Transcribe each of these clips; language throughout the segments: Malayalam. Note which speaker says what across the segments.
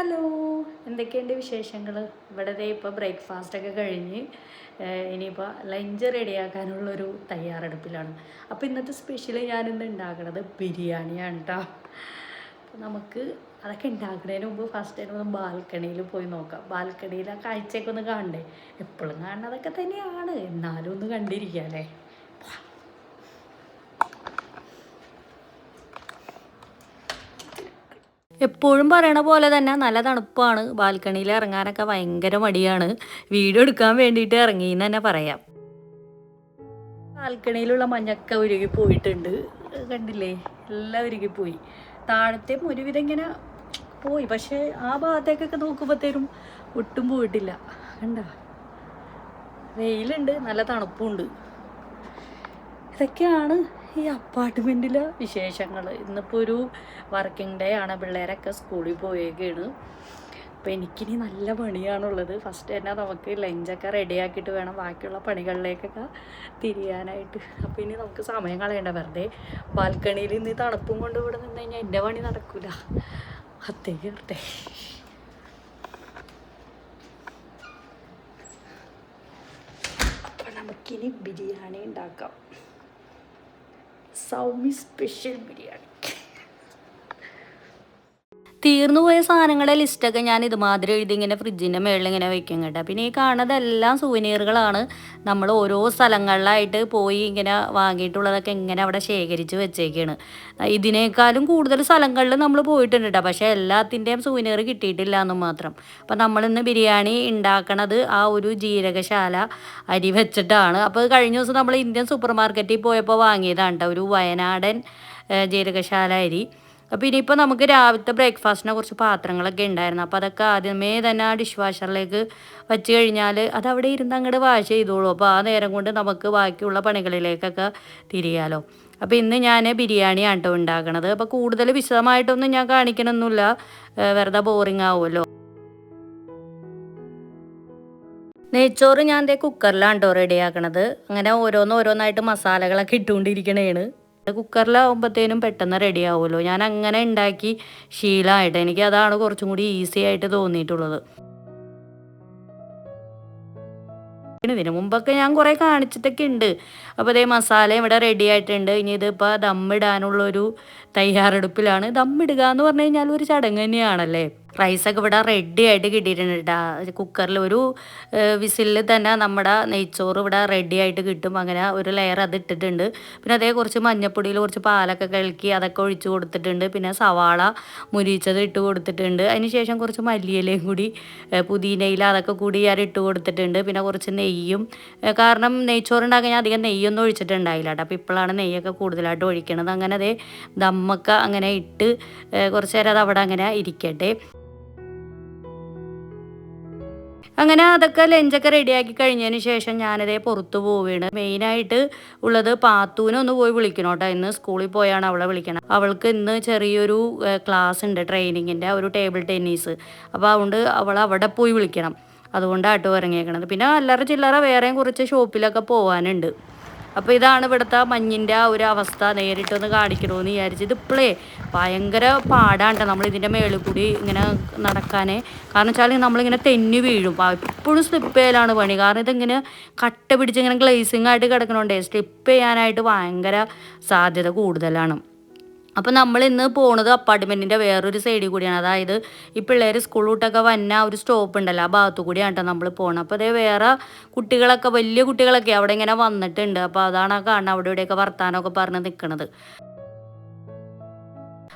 Speaker 1: ഹലോ എന്തൊക്കെയുണ്ട് വിശേഷങ്ങൾ ഇവിടെ ഇപ്പോൾ ബ്രേക്ക്ഫാസ്റ്റൊക്കെ കഴിഞ്ഞ് ഇനിയിപ്പോൾ ലഞ്ച് റെഡിയാക്കാനുള്ളൊരു തയ്യാറെടുപ്പിലാണ്. അപ്പോൾ ഇന്നത്തെ സ്പെഷ്യൽ ഞാനിന്ന് ഉണ്ടാക്കുന്നത് ബിരിയാണിയാണ് കേട്ടോ നമുക്ക് അതൊക്കെ ഉണ്ടാക്കുന്നതിന് മുമ്പ് ഫസ്റ്റ് ടൈം ഒന്ന് ബാൽക്കണിയിൽ പോയി നോക്കാം. ബാൽക്കണിയിൽ ആ കാഴ്ചയൊക്കെ ഒന്ന് കാണണ്ടേ? എപ്പോഴും കാണുന്നതൊക്കെ തന്നെയാണ്. എന്നാലും ഒന്ന് കണ്ടിരിക്കാം അല്ലേ? എപ്പോഴും പറയണ പോലെ തന്നെ നല്ല തണുപ്പാണ്. ബാൽക്കണിയിൽ ഇറങ്ങാനൊക്കെ ഭയങ്കര മടിയാണ്. വീഡിയോ എടുക്കാൻ വേണ്ടിയിട്ട് ഇറങ്ങി എന്ന് തന്നെ പറയാം. ബാൽക്കണിയിലുള്ള മഞ്ഞൊക്കെ ഉരുകി പോയിട്ടുണ്ട്. കണ്ടില്ലേ? എല്ലാം ഉരുകി പോയി. താഴത്തെ ഒരുവിധം ഇങ്ങനെ പോയി. പക്ഷേ ആ ഭാഗത്തേക്കൊക്കെ നോക്കുമ്പോഴത്തേനും ഒട്ടും പോയിട്ടില്ല. കണ്ട? വെയിലുണ്ട്. നല്ല തണുപ്പുണ്ട്. ഇതൊക്കെയാണ് ഈ അപ്പാർട്ട്മെന്റിലെ വിശേഷങ്ങൾ. ഇന്നിപ്പോൾ ഒരു വർക്കിംഗ് ഡേ ആണ്. പിള്ളേരൊക്കെ സ്കൂളിൽ പോയേക്കാണ് അപ്പോൾ എനിക്കിനി നല്ല പണിയാണുള്ളത്. ഫസ്റ്റ് തന്നെ നമുക്ക് ലഞ്ചൊക്കെ റെഡിയാക്കിയിട്ട് വേണം. ബാക്കിയുള്ള പണികളിലേക്കൊക്കെ തിരിയാനായിട്ട്. അപ്പോൾ ഇനി നമുക്ക് സമയം കളയേണ്ട. വെറുതെ ബാൽക്കണിയിൽ ഇന്ന് തണുപ്പും കൊണ്ട് ഇവിടെ നിന്ന് കഴിഞ്ഞാൽ എന്റെ പണി നടക്കില്ല അത്തേക്ക് വെറുതെ അപ്പോൾ നമുക്കിനി ബിരിയാണി ഉണ്ടാക്കാം. സൗമി സ്പെഷ്യൽ ബിരിയാണി തീർന്നു പോയ സാധനങ്ങളുടെ ലിസ്റ്റൊക്കെ ഞാൻ ഇതുമാതിരി എഴുതി ഇങ്ങനെ ഫ്രിഡ്ജിന്റെ മേളിൽ ഇങ്ങനെ വെക്കും കേട്ടോ. പിന്നെ ഈ കാണുന്നതെല്ലാം സുവനീറുകളാണ് നമ്മൾ ഓരോ സ്ഥലങ്ങളിലായിട്ട് പോയി ഇങ്ങനെ വാങ്ങിയിട്ടുള്ളതൊക്കെ ഇങ്ങനെ അവിടെ ശേഖരിച്ച് വെച്ചേക്കാണ്. ഇതിനേക്കാളും കൂടുതൽ സ്ഥലങ്ങളിൽ നമ്മൾ പോയിട്ടുണ്ട് കേട്ടോ. പക്ഷേ എല്ലാത്തിന്റെയും സുവനീർ കിട്ടിയിട്ടില്ല എന്ന് മാത്രം. അപ്പം നമ്മളിന്ന് ബിരിയാണി ഉണ്ടാക്കണത് ആ ഒരു ജീരകശാല അരി വെച്ചിട്ടാണ്. അപ്പോൾ കഴിഞ്ഞ ദിവസം നമ്മൾ ഇന്ത്യൻ സൂപ്പർ മാർക്കറ്റിൽ പോയപ്പോൾ വാങ്ങിയതാണ് കേട്ടോ. ഒരു വയനാടൻ ജീരകശാല അരി. അപ്പോൾ ഇനിയിപ്പോൾ നമുക്ക് രാവിലത്തെ ബ്രേക്ക്ഫാസ്റ്റിനെ കുറച്ച് പാത്രങ്ങളൊക്കെ ഉണ്ടായിരുന്നു. അപ്പോൾ അതൊക്കെ ആദ്യമേ തന്നെ ആ ഡിഷ് വാഷറിലേക്ക് വെച്ച് കഴിഞ്ഞാൽ അത് അവിടെ ഇരുന്ന് അങ്ങോട്ട് വാഷ് ചെയ്തോളൂ. അപ്പോൾ ആ നേരം കൊണ്ട് നമുക്ക് ബാക്കിയുള്ള പണികളിലേക്കൊക്കെ തിരിയാലോ. അപ്പോൾ ഇന്ന് ഞാൻ ബിരിയാണിയാണ് കേട്ടോ ഉണ്ടാക്കണത്. അപ്പോൾ കൂടുതൽ വിശദമായിട്ടൊന്നും ഞാൻ കാണിക്കണമൊന്നുമില്ല വെറുതെ ബോറിംഗ് ആവുമല്ലോ. നെയ്ച്ചോറ് ഞാൻ ദേ കുക്കറിലാണ് കേട്ടോ റെഡിയാക്കണത് അങ്ങനെ ഓരോന്നോരോന്നായിട്ട് മസാലകളൊക്കെ ഇട്ടുകൊണ്ടിരിക്കണേണ്. കുക്കറിലാവുമ്പോഴത്തേനും പെട്ടെന്ന് റെഡി ആവുമല്ലോ. ഞാൻ അങ്ങനെ ഉണ്ടാക്കി ശീലമായിട്ട് എനിക്ക് അതാണ് കുറച്ചും കൂടി ഈസി ആയിട്ട് തോന്നിയിട്ടുള്ളത്. ഇതിന് മുമ്പൊക്കെ ഞാൻ കുറേ കാണിച്ചിട്ടൊക്കെ ഉണ്ട്. അപ്പോൾ അതേ മസാല ഇവിടെ റെഡി ആയിട്ടുണ്ട്. ഇനി ഇതിപ്പോൾ ദമ്മിടാനുള്ളൊരു തയ്യാറെടുപ്പിലാണ്. ദമ്മിടുക എന്ന് പറഞ്ഞു കഴിഞ്ഞാൽ ഒരു ചടങ്ങ് തന്നെയാണല്ലേ? റൈസൊക്കെ ഇവിടെ റെഡി ആയിട്ട് കിട്ടിയിട്ടുണ്ട് കേട്ടോ കുക്കറിൽ ഒരു വിസിലിൽ തന്നെ നമ്മുടെ നെയ്ച്ചോറ് ഇവിടെ റെഡി ആയിട്ട് കിട്ടും. അങ്ങനെ ഒരു ലെയർ അത് ഇട്ടിട്ടുണ്ട്. പിന്നെ അതേ കുറച്ച് മഞ്ഞപ്പൊടിയിൽ കുറച്ച് പാലൊക്കെ കലക്കി അതൊക്കെ ഒഴിച്ചു കൊടുത്തിട്ടുണ്ട്. പിന്നെ സവാള മുരിച്ചത് ഇട്ട് കൊടുത്തിട്ടുണ്ട്. അതിന് ശേഷം കുറച്ച് മല്ലിയിലയും കൂടി പുതിനയില അതൊക്കെ കൂടി ഞാൻ ഇട്ട് കൊടുത്തിട്ടുണ്ട്. പിന്നെ കുറച്ച് നെയ്യും കാരണം നെയ്ച്ചോറ് ഉണ്ടാക്കാൻ ഞാൻ അധികം നെയ്യൊന്നും ഒഴിച്ചിട്ടുണ്ടായില്ല കേട്ടോ അപ്പോൾ ഇപ്പോഴാണ് നെയ്യൊക്കെ കൂടുതലായിട്ട് ഒഴിക്കണത്. അങ്ങനെ അതേ ദമ്മൊക്കെ അങ്ങനെ ഇട്ട് കുറച്ച് നേരം അത് അവിടെ അങ്ങനെ ഇരിക്കട്ടെ. അങ്ങനെ അതൊക്കെ ലഞ്ചൊക്കെ റെഡിയാക്കി കഴിഞ്ഞതിന് ശേഷം ഞാനതേ പുറത്ത് പോവുകയാണ്. മെയിനായിട്ട് ഉള്ളത് പാത്തൂനെ ഒന്ന് പോയി വിളിക്കണം കേട്ടോ. ഇന്ന് സ്കൂളിൽ പോയാണ് അവളെ വിളിക്കണം. അവൾക്ക് ഇന്ന് ചെറിയൊരു ക്ലാസ് ഉണ്ട് ട്രെയിനിങ്ങിന്റെ ഒരു ടേബിൾ ടെന്നീസ് അപ്പോൾ അതുകൊണ്ട് അവൾ അവിടെ പോയി വിളിക്കണം. അതുകൊണ്ടാട്ടോ ഇറങ്ങിയേക്കണത്. പിന്നെ അല്ലറ ചില്ലറ വേറെയും കുറച്ച് ഷോപ്പിലൊക്കെ പോകാനുണ്ട് അപ്പോൾ ഇതാണ് ഇവിടുത്തെ മഞ്ഞിന്റെ ആ ഒരു അവസ്ഥ നേരിട്ടൊന്ന് കാണിക്കണമെന്ന് വിചാരിച്ചു. ഇതിപ്പോഴേ ഭയങ്കര പാടാണ് ട്ടോ നമ്മൾ ഇതിന്റെ മേളിൽ കൂടി ഇങ്ങനെ നടക്കാനേ. കാരണം വെച്ചാൽ നമ്മളിങ്ങനെ തെന്നി വീഴും. എപ്പോഴും സ്ലിപ്പ് ചെയ്യലാണ് പണി. കാരണം ഇതിങ്ങനെ കട്ട പിടിച്ച് ഇങ്ങനെ ഗ്ലേസിങ് ആയിട്ട് കിടക്കണോണ്ടേ സ്ലിപ്പ് ചെയ്യാനായിട്ട് ഭയങ്കര സാധ്യത കൂടുതലാണ്. അപ്പോൾ നമ്മൾ ഇന്ന് പോണത് അപ്പാർട്ട്മെന്റിന്റെ വേറൊരു സൈഡിൽ കൂടിയാണ്. അതായത് ഈ പിള്ളേർ സ്കൂൾ വിട്ടൊക്കെ വന്ന ഒരു സ്റ്റോപ്പ് ഉണ്ടല്ലോ ആ ഭാഗത്തു കൂടിയാണ് കേട്ടോ നമ്മൾ പോകണം അപ്പോൾ അതേ വേറെ കുട്ടികളൊക്കെ വലിയ കുട്ടികളൊക്കെ അവിടെ ഇങ്ങനെ വന്നിട്ടുണ്ട്. അപ്പോൾ അതാണ് ആ കാണുന്നത് അവിടെ ഇവിടെയൊക്കെ വർത്താനമൊക്കെ പറഞ്ഞ് നിൽക്കുന്നത്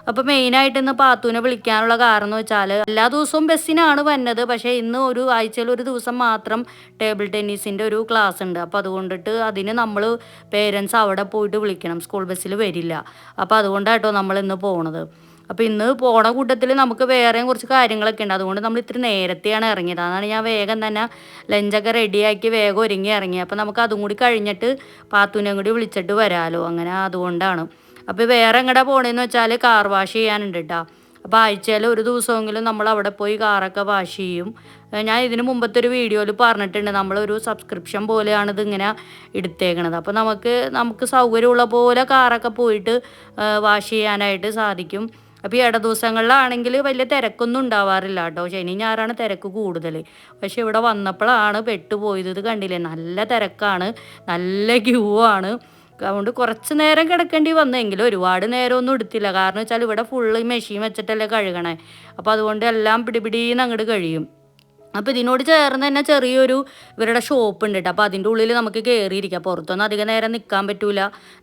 Speaker 1: അപ്പോൾ മെയിനായിട്ട് ഇന്ന് പാത്തൂനെ വിളിക്കാനുള്ള കാരണം എന്ന് വെച്ചാൽ എല്ലാ ദിവസവും ബസ്സിനാണ് വന്നത്. പക്ഷേ ഇന്ന് ഒരു ആഴ്ചയിൽ ഒരു ദിവസം മാത്രം ടേബിൾ ടെന്നീസിന്റെ ഒരു ക്ലാസ് ഉണ്ട്. അപ്പോൾ അതുകൊണ്ടിട്ട് അതിന് നമ്മൾ പേരൻസ് അവിടെ പോയിട്ട് വിളിക്കണം. സ്കൂൾ ബസ്സിൽ വരില്ല. അപ്പോൾ അതുകൊണ്ടാട്ടോ നമ്മൾ ഇന്ന് പോണത്. അപ്പോൾ ഇന്ന് പോണ കൂട്ടത്തിൽ നമുക്ക് വേറെയും കുറച്ച് കാര്യങ്ങളൊക്കെ ഉണ്ട്. അതുകൊണ്ട് നമ്മൾ ഇത്തിരി നേരത്തെയാണ് ഇറങ്ങിയത്. അതാണ് ഞാൻ വേഗം തന്നെ ലഞ്ചൊക്കെ റെഡിയാക്കി വേഗം ഒരുങ്ങി ഇറങ്ങി അപ്പോൾ നമുക്ക് അതും കൂടി കഴിഞ്ഞിട്ട് പാത്തുവിനെ കൂടി വിളിച്ചിട്ട് വരാമല്ലോ അങ്ങനെ അതുകൊണ്ടാണ്. അപ്പോൾ വേറെ എങ്ങടെ പോണേന്ന് വെച്ചാൽ കാർ വാഷ് ചെയ്യാനുണ്ട് കേട്ടോ അപ്പോൾ ആഴ്ചയിൽ ഒരു ദിവസമെങ്കിലും നമ്മൾ അവിടെ പോയി കാറൊക്കെ വാഷ് ചെയ്യും. ഞാൻ ഇതിന് മുമ്പത്തെ ഒരു വീഡിയോയിൽ പറഞ്ഞിട്ടുണ്ട്. നമ്മളൊരു സബ്സ്ക്രിപ്ഷൻ പോലെയാണ് ഇതിങ്ങനെ എടുത്തേക്കണത്. അപ്പോൾ നമുക്ക് നമുക്ക് സൗകര്യമുള്ള പോലെ കാറൊക്കെ പോയിട്ട് വാഷ് ചെയ്യാനായിട്ട് സാധിക്കും. അപ്പോൾ ഈ ഇട ദിവസങ്ങളിലാണെങ്കിൽ വലിയ തിരക്കൊന്നും ഉണ്ടാവാറില്ല കേട്ടോ ശനി ഞായറാണ് തിരക്ക് കൂടുതൽ പക്ഷെ ഇവിടെ വന്നപ്പോഴാണ് പെട്ടുപോയത്. ഇത് കണ്ടില്ലേ? നല്ല തിരക്കാണ്. നല്ല ക്യൂ ആണ്. അതുകൊണ്ട് കുറച്ച് നേരം കിടക്കേണ്ടി വന്നെങ്കിലും ഒരുപാട് നേരമൊന്നും എടുത്തില്ല. കാരണം വെച്ചാൽ ഇവിടെ ഫുള്ള് മെഷീൻ വെച്ചിട്ടല്ലേ കഴുകണേ. അപ്പോൾ അതുകൊണ്ട് എല്ലാം പിടിപിടീന്ന് അങ്ങോട്ട് കഴിയും. അപ്പോൾ ഇതിനോട് ചേർന്ന് തന്നെ ചെറിയൊരു ഇവരുടെ ഷോപ്പ് ഉണ്ട് കേട്ടോ അപ്പോൾ അതിന്റെ ഉള്ളിൽ നമുക്ക് കയറിയിരിക്കാം പുറത്തൊന്നും അധികം നേരം നിൽക്കാൻ പറ്റൂല.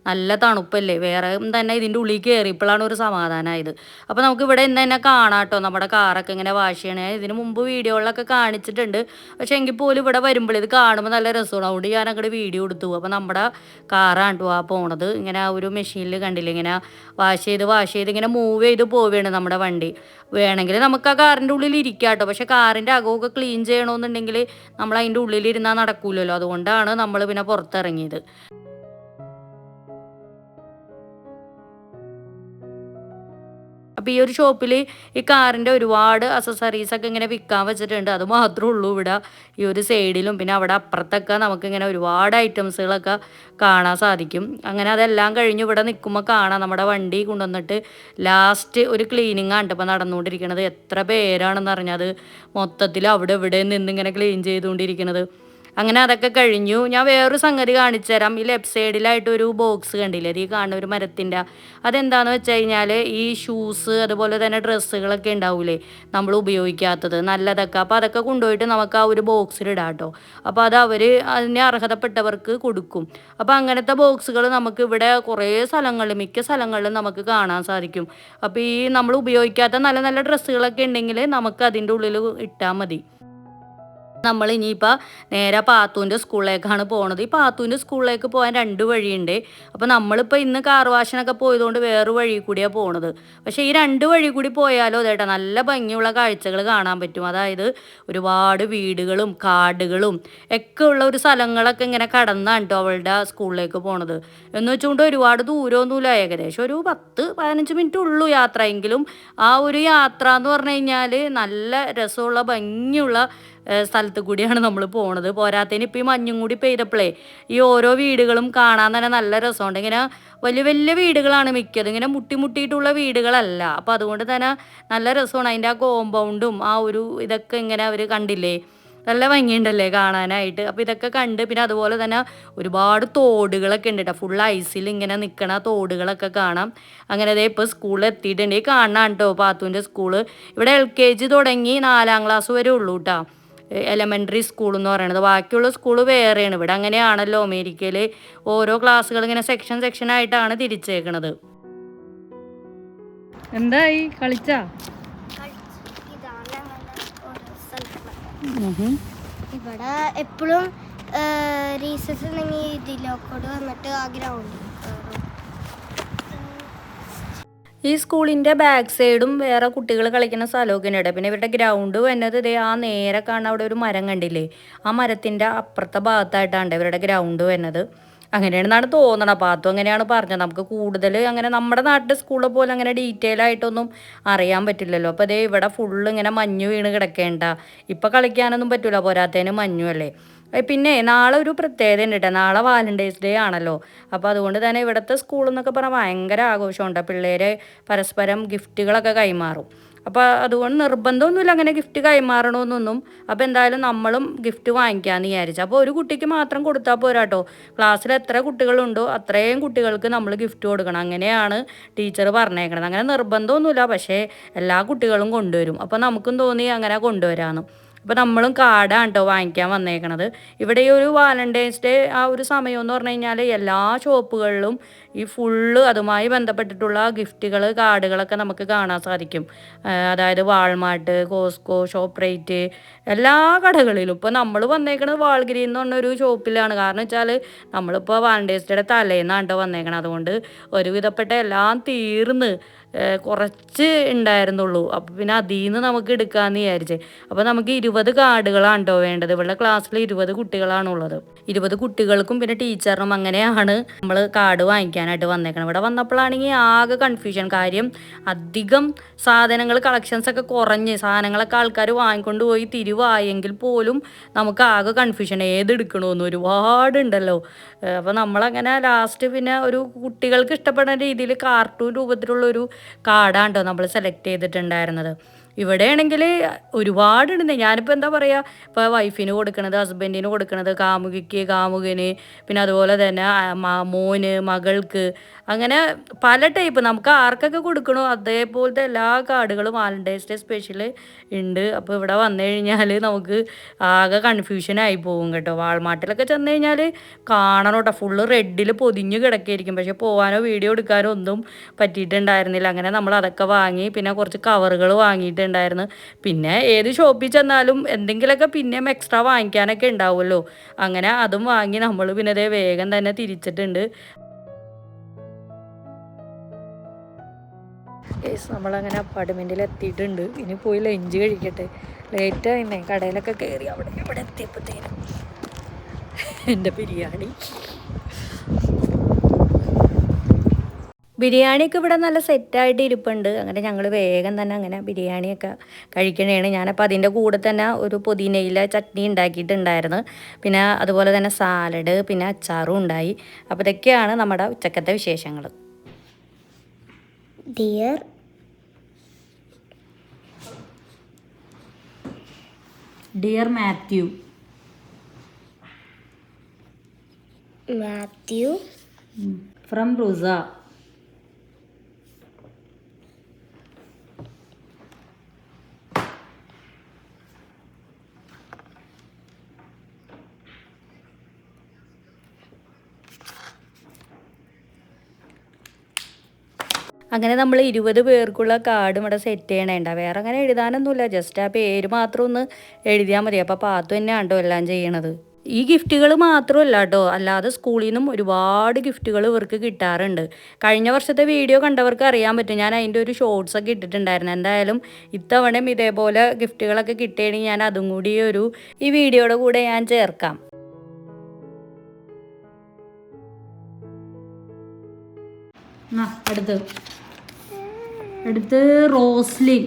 Speaker 1: നല്ല തണുപ്പല്ലേ. വേറെ തന്നെ ഇതിന്റെ ഉള്ളിൽ കയറിയപ്പോഴാണ് ഒരു സമാധാനമായത് അപ്പോൾ നമുക്ക് ഇവിടെ ഇന്ന് തന്നെ കാണാം കേട്ടോ നമ്മുടെ കാറൊക്കെ ഇങ്ങനെ വാഷ് ചെയ്യണേ. ഇതിന് മുമ്പ് വീഡിയോകളിലൊക്കെ കാണിച്ചിട്ടുണ്ട്. പക്ഷേ എങ്കിൽ പോലും ഇവിടെ വരുമ്പോൾ ഇത് കാണുമ്പോൾ നല്ല രസമാണ്. അതുകൊണ്ട് ഞാൻ അങ്ങോട്ട് വീഡിയോ എടുത്തു. അപ്പോൾ നമ്മുടെ കാറാണ് കേട്ടോ ആ പോണത്. ഇങ്ങനെ ആ ഒരു മെഷീനിൽ കണ്ടില്ലേ? ഇങ്ങനെ വാഷ് ചെയ്ത് വാഷ് ചെയ്ത് ഇങ്ങനെ മൂവ് ചെയ്ത് പോവുകയാണ് നമ്മുടെ വണ്ടി. വേണമെങ്കിൽ നമുക്ക് ആ കാറിന്റെ ഉള്ളിൽ ഇരിക്കാം കേട്ടോ പക്ഷേ കാറിന്റെ അകമൊക്കെ ക്ലീൻ ചെയ്യണമെന്നുണ്ടെങ്കിൽ നമ്മൾ അതിന്റെ ഉള്ളിലിരുന്നാൽ നടക്കൂലല്ലോ. അതുകൊണ്ടാണ് നമ്മൾ പിന്നെ പുറത്തിറങ്ങിയത്. അപ്പോൾ ഈ ഒരു ഷോപ്പിൽ ഈ കാറിന്റെ ഒരുപാട് അസസറീസ് ഒക്കെ ഇങ്ങനെ വിൽക്കാൻ വെച്ചിട്ടുണ്ട്. അത് മാത്രമേ ഉള്ളൂ ഇവിടെ ഈ ഒരു സൈഡിലും പിന്നെ അവിടെ അപ്പുറത്തൊക്കെ നമുക്കിങ്ങനെ ഒരുപാട് ഐറ്റംസുകളൊക്കെ കാണാൻ സാധിക്കും. അങ്ങനെ അതെല്ലാം കഴിഞ്ഞ് ഇവിടെ നിൽക്കുമ്പോൾ കാണാം. നമ്മുടെ വണ്ടി കൊണ്ടുവന്നിട്ട് ലാസ്റ്റ് ഒരു ക്ലീനിങ് ആണ് ഇപ്പോൾ നടന്നുകൊണ്ടിരിക്കുന്നത്. എത്ര പേരാണെന്ന് അറിഞ്ഞത് മൊത്തത്തിൽ അവിടെ ഇവിടെ നിന്നിങ്ങനെ ക്ലീൻ ചെയ്തുകൊണ്ടിരിക്കുന്നത്. അങ്ങനെ അതൊക്കെ കഴിഞ്ഞു. ഞാൻ വേറൊരു സംഗതി കാണിച്ചു തരാം ഈ ലെഫ്റ്റ് സൈഡിലായിട്ട് ഒരു ബോക്സ് കണ്ടില്ലേ? ഈ കാണുന്ന ഒരു മരത്തിന്റെ. അതെന്താന്ന് വെച്ച് കഴിഞ്ഞാൽ ഈ ഷൂസ് അതുപോലെ തന്നെ ഡ്രസ്സുകളൊക്കെ ഉണ്ടാവൂലേ? നമ്മൾ ഉപയോഗിക്കാത്തത്. നല്ലതൊക്കെ. അപ്പോൾ അതൊക്കെ കൊണ്ടുപോയിട്ട് നമുക്ക് ആ ഒരു ബോക്സിൽ ഇടാം കേട്ടോ. അപ്പോൾ അത് അവർ അതിന് അർഹതപ്പെട്ടവർക്ക് കൊടുക്കും. അപ്പോൾ അങ്ങനത്തെ ബോക്സുകൾ നമുക്ക് ഇവിടെ കുറേ സ്ഥലങ്ങളിൽ മിക്ക സ്ഥലങ്ങളിലും നമുക്ക് കാണാൻ സാധിക്കും. അപ്പോൾ ഈ നമ്മൾ ഉപയോഗിക്കാത്ത നല്ല നല്ല ഡ്രസ്സുകളൊക്കെ ഉണ്ടെങ്കിൽ നമുക്ക് അതിന്റെ ഉള്ളിൽ ഇട്ടാൽ മതി. നമ്മൾ ഇനിയിപ്പോൾ നേരെ പാത്തൂന്റെ സ്കൂളിലേക്കാണ് പോണത്. ഈ പാത്തൂന്റെ സ്കൂളിലേക്ക് പോകാൻ രണ്ട് വഴിയുണ്ട്. അപ്പോൾ നമ്മളിപ്പോൾ ഇന്ന് കാർ വാഷനൊക്കെ പോയതുകൊണ്ട് വേറെ വഴി കൂടിയാണ് പോണത്. പക്ഷേ ഈ രണ്ട് വഴി കൂടി പോയാലോ അതേട്ടാ നല്ല ഭംഗിയുള്ള കാഴ്ചകൾ കാണാൻ പറ്റും. അതായത് ഒരുപാട് വീടുകളും കാടുകളും ഒക്കെ ഉള്ള ഒരു സ്ഥലങ്ങളൊക്കെ ഇങ്ങനെ കടന്നാണ് കേട്ടോ അവളുടെ സ്കൂളിലേക്ക് പോണത്. എന്ന് വെച്ചുകൊണ്ട് ഒരുപാട് ദൂരമൊന്നുമില്ല ഏകദേശം ഒരു പത്ത് പതിനഞ്ച് മിനിറ്റ് ഉള്ളൂ യാത്ര എങ്കിലും. ആ ഒരു യാത്ര എന്ന് പറഞ്ഞു കഴിഞ്ഞാൽ നല്ല രസമുള്ള ഭംഗിയുള്ള സ്ഥലത്ത് കൂടിയാണ് നമ്മൾ പോണത്. പോരാത്തതിന് ഇപ്പം ഈ മഞ്ഞും കൂടി പെയ്തപ്പോഴേ ഈ ഓരോ വീടുകളും കാണാൻ തന്നെ നല്ല രസമുണ്ട്. ഇങ്ങനെ വലിയ വലിയ വീടുകളാണ് മിക്കത്. ഇങ്ങനെ മുട്ടി മുട്ടിയിട്ടുള്ള വീടുകളല്ല. അപ്പോൾ അതുകൊണ്ട് തന്നെ നല്ല രസമാണ് അതിന്റെ ആ കോമ്പൗണ്ടും ആ ഒരു ഇതൊക്കെ ഇങ്ങനെ അവർ കണ്ടില്ലേ? നല്ല ഭംഗിയുണ്ടല്ലേ കാണാനായിട്ട്. അപ്പോൾ ഇതൊക്കെ കണ്ട് പിന്നെ അതുപോലെ തന്നെ ഒരുപാട് തോടുകളൊക്കെ ഉണ്ട് കേട്ടോ ഫുൾ ഐസിൽ ഇങ്ങനെ നിൽക്കണ തോടുകളൊക്കെ കാണാം. അങ്ങനെ അതേ ഇപ്പോൾ സ്കൂളിൽ എത്തിയിട്ടുണ്ട്. ഈ കേട്ടോ പാത്തുവിന്റെ സ്കൂൾ ഇവിടെ എൽ കെ ജി തുടങ്ങി നാലാം ക്ലാസ് വരെ ഉള്ളൂ കേട്ടോ എലമെന്ററി സ്കൂൾ എന്ന് പറയുന്നത് ബാക്കിയുള്ള സ്കൂൾ വേറെയാണ്. ഇവിടെ അങ്ങനെയാണല്ലോ അമേരിക്കയിൽ ഓരോ ക്ലാസ്സുകൾ ഇങ്ങനെ സെക്ഷൻ സെക്ഷൻ ആയിട്ടാണ് തിരിച്ചേക്കണത്. എന്തായി? കളിച്ചാ?
Speaker 2: ഇവിടെ എപ്പോഴും റീസസ് ഇതിലോക്കോട് വന്നിട്ട് ആ ഗ്രൗണ്ടിൽ കയറും
Speaker 1: ഈ സ്കൂളിന്റെ ബാക്ക് സൈഡും വേറെ കുട്ടികൾ കളിക്കുന്ന സ്ഥലമൊക്കെ ഉണ്ട് പിന്നെ ഇവരുടെ ഗ്രൗണ്ട് വന്നത് ഇതേ ആ നേരെ കാണാൻ അവിടെ ഒരു മരം കണ്ടില്ലേ? ആ മരത്തിന്റെ അപ്പുറത്തെ ഭാഗത്തായിട്ടാണ് ഇവരുടെ ഗ്രൗണ്ട് വന്നത് അങ്ങനെയാണെന്നാണ് തോന്നണം അപ്പോൾ അതും അങ്ങനെയാണ് പറഞ്ഞത്. നമുക്ക് കൂടുതൽ അങ്ങനെ നമ്മുടെ നാട്ടിലെ സ്കൂളിൽ പോലെ അങ്ങനെ ഡീറ്റെയിൽ ആയിട്ടൊന്നും അറിയാൻ പറ്റില്ലല്ലോ. അപ്പോൾ അതേ ഇവിടെ ഫുള്ള് ഇങ്ങനെ മഞ്ഞ് വീണ് കിടക്കേണ്ട. ഇപ്പം കളിക്കാനൊന്നും പറ്റില്ല പോരാത്തതിന് മഞ്ഞുമല്ലേ പിന്നെ നാളെ ഒരു പ്രത്യേകത ഉണ്ട് കേട്ടോ നാളെ വാലന്റൈൻസ് ഡേ ആണല്ലോ. അപ്പോൾ അതുകൊണ്ട് തന്നെ ഇവിടുത്തെ സ്കൂൾ എന്നൊക്കെ പറഞ്ഞാൽ ഭയങ്കര ആഘോഷമുണ്ട്. പിള്ളേരെ പരസ്പരം ഗിഫ്റ്റുകളൊക്കെ കൈമാറും. അപ്പോൾ അതുകൊണ്ട് നിർബന്ധമൊന്നുമില്ല അങ്ങനെ ഗിഫ്റ്റ് കൈമാറണമെന്നൊന്നും അപ്പോൾ എന്തായാലും നമ്മളും ഗിഫ്റ്റ് വാങ്ങിക്കാമെന്ന് വിചാരിച്ചു. അപ്പോൾ ഒരു കുട്ടിക്ക് മാത്രം കൊടുത്താൽ പോരാട്ടോ ക്ലാസ്സിൽ എത്ര കുട്ടികളുണ്ടോ അത്രയും കുട്ടികൾക്ക് നമ്മൾ ഗിഫ്റ്റ് കൊടുക്കണം. അങ്ങനെയാണ് ടീച്ചർ പറഞ്ഞേക്കണത്. അങ്ങനെ നിർബന്ധമൊന്നുമില്ല. പക്ഷേ എല്ലാ കുട്ടികളും കൊണ്ടുവരും. അപ്പോൾ നമുക്കും തോന്നി അങ്ങനെ കൊണ്ടുവരാമെന്ന് അപ്പോൾ നമ്മളും കാർഡാണ് കേട്ടോ വാങ്ങിക്കാൻ വന്നേക്കണത്. ഇവിടെ ഈ ഒരു വാലന്റൈൻസ് ഡേ ആ ഒരു സമയം എന്ന് പറഞ്ഞു കഴിഞ്ഞാൽ എല്ലാ ഷോപ്പുകളിലും ഈ ഫുള്ള് അതുമായി ബന്ധപ്പെട്ടിട്ടുള്ള ഗിഫ്റ്റുകൾ കാർഡുകളൊക്കെ നമുക്ക് കാണാൻ സാധിക്കും. അതായത് വാൾമാർട്ട് കോസ്കോ ഷോപ്പ് റേറ്റ് എല്ലാ കടകളിലും. ഇപ്പോൾ നമ്മൾ വന്നേക്കണത് വാൾഗിരി എന്ന് പറഞ്ഞൊരു ഷോപ്പിലാണ്. കാരണം വെച്ചാൽ നമ്മളിപ്പോൾ വാലന്റൈൻസ് ഡേയുടെ തലേന്നാണ് കേട്ടോ വന്നേക്കണത്. അതുകൊണ്ട് ഒരുവിധപ്പെട്ട എല്ലാം തീർന്ന് കുറച്ച് ഉണ്ടായിരുന്നുള്ളൂ. അപ്പോൾ പിന്നെ അതിൽ നിന്ന് നമുക്ക് എടുക്കാമെന്ന് വിചാരിച്ചേ. അപ്പോൾ നമുക്ക് ഇരുപത് കാർഡുകളാണ് കേട്ടോ വേണ്ടത്. ഇവളുടെ ക്ലാസ്സിൽ ഇരുപത് കുട്ടികളാണുള്ളത്. ഇരുപത് കുട്ടികൾക്കും പിന്നെ ടീച്ചറിനും അങ്ങനെയാണ് നമ്മൾ കാർഡ് വാങ്ങിക്കാനായിട്ട് വന്നേക്കണം ഇവിടെ വന്നപ്പോഴാണെങ്കിൽ ആകെ കൺഫ്യൂഷൻ കാര്യം അധികം സാധനങ്ങൾ കളക്ഷൻസ് ഒക്കെ കുറഞ്ഞ് സാധനങ്ങളൊക്കെ ആൾക്കാർ വാങ്ങിക്കൊണ്ട് പോയി തിരിവായെങ്കിൽ പോലും നമുക്ക് ആകെ കൺഫ്യൂഷൻ ഏതെടുക്കണമെന്ന് ഒരുപാടുണ്ടല്ലോ. അപ്പോൾ നമ്മളങ്ങനെ ലാസ്റ്റ് പിന്നെ ഒരു കുട്ടികൾക്ക് ഇഷ്ടപ്പെടുന്ന രീതിയിൽ കാർട്ടൂൺ രൂപത്തിലുള്ളൊരു കാർഡാണ് നമ്മൾ സെലക്ട് ചെയ്തിട്ടുണ്ടായിരുന്നത്. ഇവിടെയാണെങ്കിൽ ഒരുപാടുണ്ട്. ഞാനിപ്പോൾ എന്താ പറയുക ഇപ്പോൾ വൈഫിന് കൊടുക്കണത് ഹസ്ബൻഡിന് കൊടുക്കണത് കാമുകിക്ക് കാമുകന് പിന്നെ അതുപോലെ തന്നെ മോന് മകൾക്ക് അങ്ങനെ പല ടൈപ്പ്. നമുക്ക് ആർക്കൊക്കെ കൊടുക്കണോ അതേപോലത്തെ എല്ലാ കാർഡുകളും വാലന്റൈൻസ് ഡേ സ്പെഷ്യൽ ഉണ്ട്. അപ്പോൾ ഇവിടെ വന്നു കഴിഞ്ഞാൽ നമുക്ക് ആകെ കൺഫ്യൂഷൻ ആയി പോകും കേട്ടോ. വാൾമാർട്ടിലൊക്കെ ചെന്ന് കഴിഞ്ഞാൽ കാണണം കേട്ടോ. ഫുള്ള് റെഡിൽ പൊതിഞ്ഞ് കിടക്കായിരിക്കും. പക്ഷെ പോകാനോ വീഡിയോ എടുക്കാനോ ഒന്നും പറ്റിയിട്ടുണ്ടായിരുന്നില്ല. അങ്ങനെ നമ്മൾ അതൊക്കെ വാങ്ങി പിന്നെ കുറച്ച് കവറുകൾ വാങ്ങിയിട്ടുണ്ടായിരുന്നു പിന്നെ ഏത് ഷോപ്പിൽ ചെന്നാലും എന്തെങ്കിലുമൊക്കെ പിന്നെയും എക്സ്ട്രാ വാങ്ങിക്കാനൊക്കെ ഉണ്ടാവുമല്ലോ. അങ്ങനെ അതും വാങ്ങി നമ്മൾ പിന്നെ അതേ വേഗം തന്നെ തിരിച്ചിട്ടുണ്ട്. കേസ് നമ്മളങ്ങനെ അപ്പാർട്ട്മെന്റിൽ എത്തിയിട്ടുണ്ട്. ഇനി പോയി ലഞ്ച് കഴിക്കട്ടെ. ലേറ്റ് ആയിരുന്നേ കടയിലൊക്കെ കയറി അവിടെ ഇവിടെ എത്തിയപ്പോഴത്തേനും എന്റെ ബിരിയാണി. ബിരിയാണിയൊക്കെ ഇവിടെ നല്ല സെറ്റായിട്ട് ഇരിപ്പുണ്ട്. അങ്ങനെ ഞങ്ങൾ വേഗം തന്നെ അങ്ങനെ ബിരിയാണിയൊക്കെ കഴിക്കണേണ്. ഞാനപ്പോൾ അതിന്റെ കൂടെ തന്നെ ഒരു പുതിനയില ചട്നി ഉണ്ടാക്കിയിട്ടുണ്ടായിരുന്നു. പിന്നെ അതുപോലെ തന്നെ സാലഡ് പിന്നെ അച്ചാറും ഉണ്ടായി. അപ്പോൾ ഇതൊക്കെയാണ് നമ്മുടെ ഉച്ചക്കത്തെ വിശേഷങ്ങൾ
Speaker 2: dear
Speaker 1: dear Mathew
Speaker 2: Mathew
Speaker 1: from RUSA അങ്ങനെ നമ്മൾ ഇരുപത് പേർക്കുള്ള കാർഡ് ഇവിടെ സെറ്റ് ചെയ്യണേണ്ട. വേറെ അങ്ങനെ എഴുതാനൊന്നുമില്ല. ജസ്റ്റ് ആ പേര് മാത്രം ഒന്ന് എഴുതിയാൽ മതി. അപ്പോൾ പാത്തു തന്നെ ആണ്ടോ എല്ലാം ചെയ്യണത്. ഈ ഗിഫ്റ്റുകൾ മാത്രമല്ല കേട്ടോ അല്ലാതെ സ്കൂളിൽ നിന്നും ഒരുപാട് ഗിഫ്റ്റുകൾ ഇവർക്ക് കിട്ടാറുണ്ട്. കഴിഞ്ഞ വർഷത്തെ വീഡിയോ കണ്ടവർക്ക് അറിയാൻ പറ്റും. ഞാൻ അതിന്റെ ഒരു ഷോർട്സ് ഒക്കെ ഇട്ടിട്ടുണ്ടായിരുന്നു. എന്തായാലും ഇത്തവണയും ഇതേപോലെ ഗിഫ്റ്റുകളൊക്കെ കിട്ടുകയാണെങ്കിൽ ഞാൻ അതും കൂടി ഒരു ഈ വീഡിയോയുടെ കൂടെ ഞാൻ ചേർക്കാം. അടുത്ത് അടുത്ത് റോസ്ലിൻ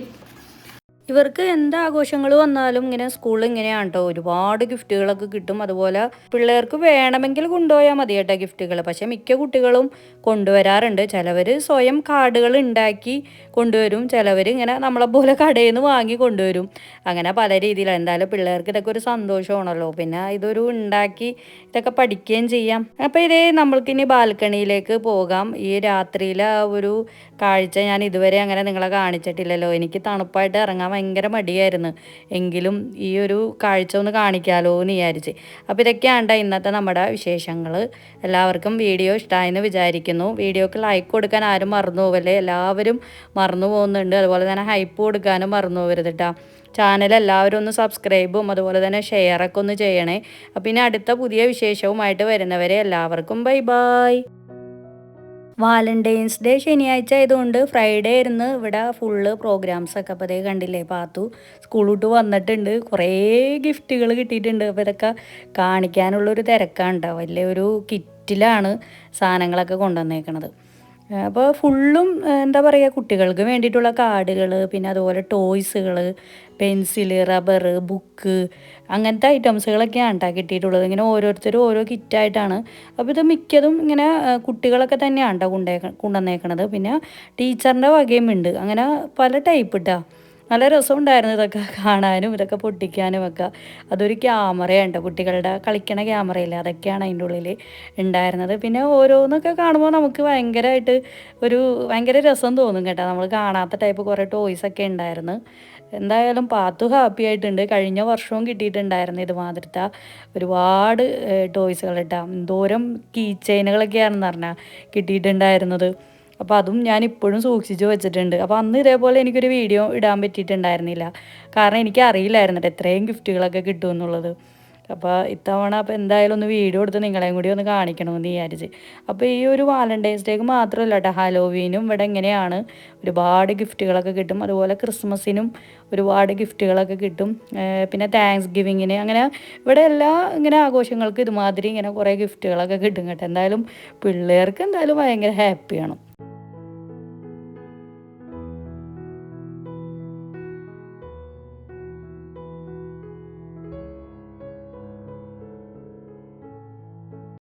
Speaker 1: ഇവർക്ക് എന്താ ആഘോഷങ്ങൾ വന്നാലും ഇങ്ങനെ സ്കൂളിൽ ഇങ്ങനെയാണ് കേട്ടോ ഒരുപാട് ഗിഫ്റ്റുകളൊക്കെ കിട്ടും. അതുപോലെ പിള്ളേർക്ക് വേണമെങ്കിൽ കൊണ്ടുപോയാൽ മതി കേട്ടോ ഗിഫ്റ്റുകൾ പക്ഷേ മിക്ക കുട്ടികളും കൊണ്ടുവരാറുണ്ട്. ചിലവർ സ്വയം കാർഡുകൾ ഉണ്ടാക്കി കൊണ്ടുവരും. ചിലവർ ഇങ്ങനെ നമ്മളെ പോലെ കടയിൽ നിന്ന് വാങ്ങി കൊണ്ടുവരും. അങ്ങനെ പല രീതിയിൽ എന്തായാലും പിള്ളേർക്ക് ഇതൊക്കെ ഒരു സന്തോഷമാണല്ലോ. പിന്നെ ഇതൊരു ഉണ്ടാക്കി ഇതൊക്കെ പഠിക്കുകയും ചെയ്യാം. അപ്പോൾ ഇതേ നമ്മൾക്കിനി ബാൽക്കണിയിലേക്ക് പോകാം. ഈ രാത്രിയിലെ ഒരു കാഴ്ച ഞാൻ ഇതുവരെ അങ്ങനെ നിങ്ങളെ കാണിച്ചിട്ടില്ലല്ലോ. എനിക്ക് തണുപ്പായിട്ട് ഇറങ്ങാൻ ഭയങ്കര മടിയായിരുന്നു. എങ്കിലും ഈ ഒരു കാഴ്ച ഒന്ന് കാണിക്കാമല്ലോ എന്ന് വിചാരിച്ച്. അപ്പോൾ ഇതൊക്കെയാണ് ഇന്നത്തെ നമ്മുടെ വിശേഷങ്ങൾ എല്ലാവർക്കും വീഡിയോ ഇഷ്ടമായെന്ന് വിചാരിക്കുന്നു. വീഡിയോക്ക് ലൈക്ക് കൊടുക്കാൻ ആരും മറന്നു പോവല്ലേ? എല്ലാവരും മറന്നു പോകുന്നുണ്ട്. അതുപോലെ തന്നെ ഹൈപ്പ് കൊടുക്കാനും മറന്നു പോകരുത് കേട്ടോ ചാനൽ എല്ലാവരും ഒന്ന് സബ്സ്ക്രൈബും അതുപോലെ തന്നെ ഷെയറൊക്കെ ഒന്ന് ചെയ്യണേ. അപ്പം ഇനി അടുത്ത പുതിയ വിശേഷവുമായിട്ട് വരുന്നവരെ എല്ലാവർക്കും ബൈ ബൈ വാലന്റൈൻസ് ഡേ ശനിയാഴ്ച ആയതുകൊണ്ട് ഫ്രൈഡേ ആയിരുന്നു ഇവിടെ ഫുള്ള് പ്രോഗ്രാംസ് ഒക്കെ. അപ്പോൾ അതേ കണ്ടില്ലേ പാത്തു സ്കൂൾ വിട്ട് വന്നിട്ടുണ്ട്. കുറേ ഗിഫ്റ്റുകൾ കിട്ടിയിട്ടുണ്ട്. അപ്പോൾ ഇതൊക്കെ കാണിക്കാനുള്ളൊരു തിരക്കാണ് കേട്ടോ വലിയൊരു കിറ്റിലാണ് സാധനങ്ങളൊക്കെ കൊണ്ടുവന്നേക്കണത്. അപ്പോൾ ഫുള്ളും എന്താ പറയുക കുട്ടികൾക്ക് വേണ്ടിയിട്ടുള്ള കാർഡുകൾ പിന്നെ അതുപോലെ ടോയ്സുകൾ പെൻസിൽ റബ്ബർ ബുക്ക് അങ്ങനത്തെ ഐറ്റംസുകളൊക്കെയാണ് കേട്ടോ കിട്ടിയിട്ടുള്ളത്. ഇങ്ങനെ ഓരോരുത്തരും ഓരോ കിറ്റായിട്ടാണ് അപ്പോൾ ഇത് മിക്കതും ഇങ്ങനെ കുട്ടികളൊക്കെ തന്നെയാണ് കേട്ടോ കൊണ്ടേ കൊണ്ടുവന്നേക്കണത്. പിന്നെ ടീച്ചറിന്റെ വകയും ഉണ്ട്. അങ്ങനെ പല ടൈപ്പ് ഇട്ടാ. നല്ല രസമുണ്ടായിരുന്നു ഇതൊക്കെ കാണാനും ഇതൊക്കെ പൊട്ടിക്കാനും ഒക്കെ. അതൊരു ക്യാമറയുണ്ട് കേട്ടോ കുട്ടികളുടെ കളിക്കണ ക്യാമറയില്ലേ? അതൊക്കെയാണ് അതിന്റെ ഉള്ളിൽ ഉണ്ടായിരുന്നത്. പിന്നെ ഓരോന്നൊക്കെ കാണുമ്പോൾ നമുക്ക് ഭയങ്കരമായിട്ട് ഒരു ഭയങ്കര രസം തോന്നും കേട്ടോ. നമ്മൾ കാണാത്ത ടൈപ്പ് കുറേ ടോയ്സ് ഒക്കെ ഉണ്ടായിരുന്നു. എന്തായാലും പാത്തു ഹാപ്പി ആയിട്ടുണ്ട്. കഴിഞ്ഞ വർഷവും കിട്ടിയിട്ടുണ്ടായിരുന്നു ഇതുമാതിരത്തെ ഒരുപാട് ടോയ്സുകൾ ഇട്ടാ എന്തോരം കീ ചെയിനുകളൊക്കെയാണെന്ന് പറഞ്ഞാൽ കിട്ടിയിട്ടുണ്ടായിരുന്നത്. അപ്പോൾ അതും ഞാൻ ഇപ്പോഴും സൂക്ഷിച്ച് വെച്ചിട്ടുണ്ട്. അപ്പോൾ അന്ന് ഇതേപോലെ എനിക്കൊരു വീഡിയോ ഇടാൻ പറ്റിയിട്ടുണ്ടായിരുന്നില്ല. കാരണം എനിക്ക് അറിയില്ലായിരുന്നു എത്രയും ഗിഫ്റ്റുകളൊക്കെ കിട്ടുമെന്നുള്ളത് അപ്പോൾ ഇത്തവണ അപ്പോൾ എന്തായാലും ഒന്ന് വീഡിയോ എടുത്ത് നിങ്ങളെയും കൂടി ഒന്ന് കാണിക്കണമെന്ന് വിചാരിച്ച്. അപ്പോൾ ഈ ഒരു വാലന്റൈൻസ് ഡേക്ക് മാത്രമല്ല കേട്ടോ ഹാലോവീനും ഇവിടെ എങ്ങനെയാണ് ഒരുപാട് ഗിഫ്റ്റുകളൊക്കെ കിട്ടും. അതുപോലെ ക്രിസ്മസിനും ഒരുപാട് ഗിഫ്റ്റുകളൊക്കെ കിട്ടും. പിന്നെ താങ്ക്സ് ഗിവിങ്ങിന് അങ്ങനെ ഇവിടെ എല്ലാ ഇങ്ങനെ ആഘോഷങ്ങൾക്ക് ഇതുമാതിരി ഇങ്ങനെ കുറേ ഗിഫ്റ്റുകളൊക്കെ കിട്ടും കേട്ടോ. എന്തായാലും പിള്ളേർക്ക് എന്തായാലും ഭയങ്കര ഹാപ്പിയാണ്